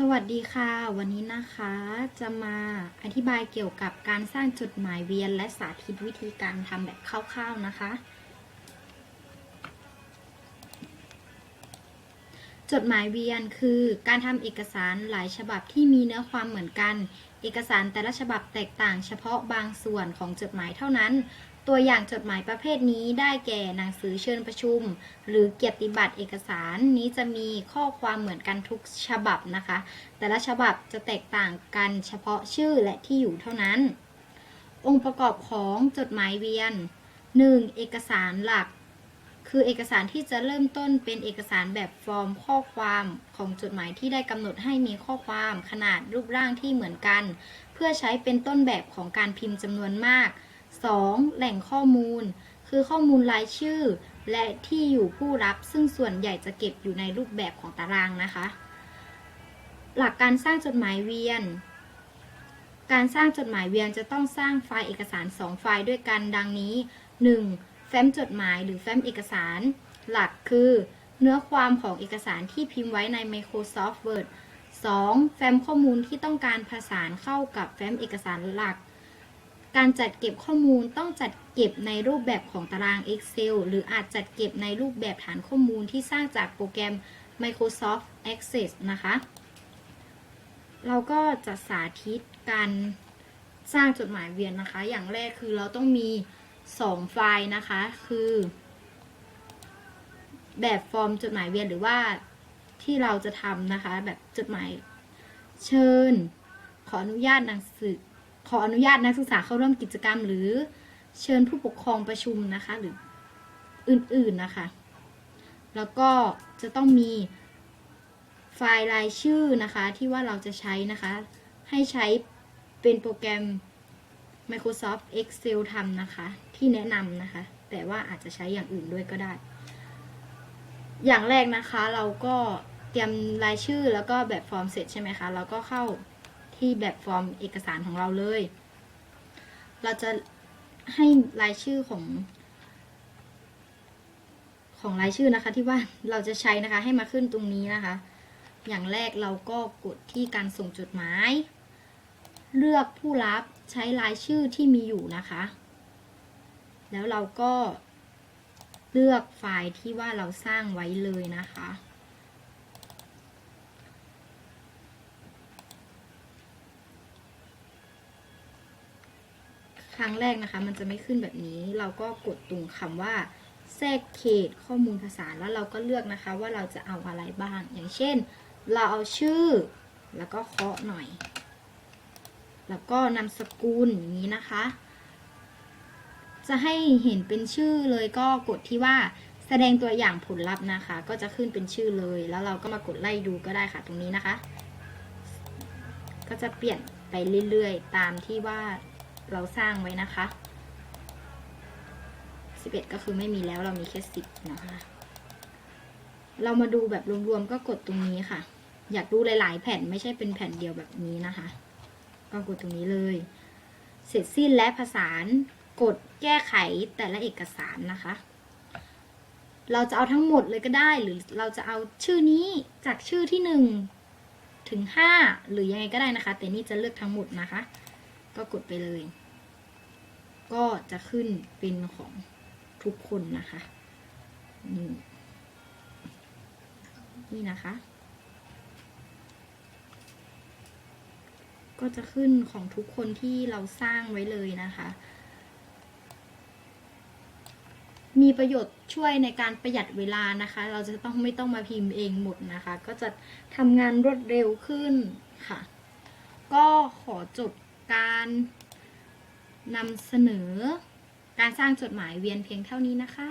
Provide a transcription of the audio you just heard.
สวัสดีค่ะ วันนี้นะคะจะมาอธิบายเกี่ยวกับการสร้างจดหมายเวียนและสาธิตวิธีการทำแบบคร่าวๆนะคะ จดหมายเวียนคือการทำเอกสารหลายฉบับที่มีเนื้อความเหมือนกัน เอกสารแต่ละฉบับแตกต่างเฉพาะบางส่วนของจดหมายเท่านั้น ตัวอย่างจดหมายประเภทนี้ได้แก่หนังสือเชิญประชุม หรือเกียรติบัตรเอกสารนี้จะมีข้อความเหมือนกันทุกฉบับนะคะ แต่ละฉบับจะแตกต่างกันเฉพาะชื่อและที่อยู่เท่านั้น องค์ประกอบของจดหมายเวียน 1. เอกสารหลัก คือเอกสารที่จะเริ่มต้นเป็นเอกสารแบบฟอร์มข้อความของจดหมายที่ได้กำหนดให้มีข้อความขนาดรูปร่างที่เหมือนกัน เพื่อใช้เป็นต้นแบบของการพิมพ์จำนวนมาก 2. แหล่งข้อมูล คือข้อมูลรายชื่อ และที่อยู่ผู้รับซึ่งส่วนใหญ่จะเก็บอยู่ในรูปแบบของตารางนะคะ หลักการสร้างจดหมายเวียน การสร้างจดหมายเวียนจะต้องสร้างไฟล์เอกสาร 2 ไฟล์ด้วยกันดังนี้ 1. แฟ้มจดหมายหรือแฟ้มเอกสาร หลักคือ เนื้อความของเอกสารที่พิมพ์ไว้ใน Microsoft Word 2. แฟ้มข้อมูลที่ต้องการผสานเข้ากับแฟ้มเอกสารหลัก การจัดเก็บข้อมูลต้องจัดเก็บในรูปแบบของตาราง Excel หรืออาจจัดเก็บในรูปแบบฐานข้อมูลที่สร้างจากโปรแกรม Microsoft Access นะคะ เราก็จะสาธิตการสร้างจดหมายเวียนนะคะ อย่างแรกคือเราต้องมี 2 ไฟล์นะคะ คือ แบบฟอร์มจดหมายเวียนหรือว่าที่เราจะทำนะคะ แบบจดหมายเชิญ ขออนุญาตหนังสือ ขออนุญาตนักศึกษาเข้าร่วมกิจกรรม หรือเชิญผู้ปกครองประชุมนะคะ หรืออื่นๆนะคะ แล้วก็จะต้องมีไฟล์รายชื่อนะคะ ที่ว่าเราจะใช้นะคะ ให้ใช้เป็นโปรแกรม Microsoft Excel ทำนะคะ ที่แนะนำนะคะ แต่ว่าอาจจะใช้อย่างอื่นด้วยก็ได้ อย่างแรกนะคะเราก็เตรียมรายชื่อแล้วก็แบบฟอร์มเสร็จใช่ไหมคะ เราก็เข้า ที่แบบฟอร์มเอกสารของเราเลย เราจะให้รายชื่อของ ของรายชื่อนะคะ ที่ว่าเราจะใช้นะคะ ให้มาขึ้นตรงนี้นะคะ อย่างแรกเราก็กดที่การส่งจดหมาย เลือกผู้รับใช้รายชื่อที่มีอยู่นะคะ แล้วเราก็เลือกไฟล์ที่ว่าเราสร้างไว้เลยนะคะ ครั้งแรกนะคะ มันจะไม่ขึ้นแบบนี้ เราก็กดตรงคำว่า แทรกเขตข้อมูลภาษาแล้วเราก็เลือกนะคะ ว่าเราจะเอาอะไรบ้าง อย่างเช่น เราเอาชื่อ แล้วก็เคาะหน่อย แล้วก็นามสกุลอย่างนี้นะคะ จะให้เห็นเป็นชื่อเลยก็กดที่ว่าแสดงตัวอย่างผลลัพธ์นะคะ ก็จะขึ้นเป็นชื่อเลย แล้วเราก็มากดไล่ดูก็ได้ค่ะตรงนี้นะคะ ก็จะเปลี่ยนไปเรื่อยๆ ตามที่ว่า เราสร้างไว้นะคะ 11 ก็คือไม่มีแล้วเรามีแค่ 10 นะคะ เรามาดูแบบรวมๆก็กดตรงนี้ค่ะ อยากดูหลาย ๆ แผ่นไม่ใช่เป็นแผ่นเดียวแบบนี้นะคะ ก็กดตรงนี้เลย เสร็จสิ้นและผสานกดแก้ไขแต่ละเอกสารนะคะ เราจะเอาทั้งหมดเลยก็ได้หรือเราจะเอาชื่อนี้จากชื่อที่หนึ่งถึงห้าหรือยังไงก็ได้นะคะ แต่นี่จะเลือกทั้งหมดนะคะ ก็กดไปเลย ก็จะขึ้นเป็นของทุกคนนะคะ นี่นี่นะคะ ก็จะขึ้นของทุกคนที่เราสร้างไว้เลยนะคะ มีประโยชน์ช่วยในการประหยัดเวลานะคะ เราจะต้องไม่ต้องมาพิมพ์เองหมดนะคะ ก็จะทำงานรวดเร็วขึ้นค่ะ ก็ขอจบ การนำเสนอการสร้างจดหมายเวียนเพียงเท่านี้นะคะ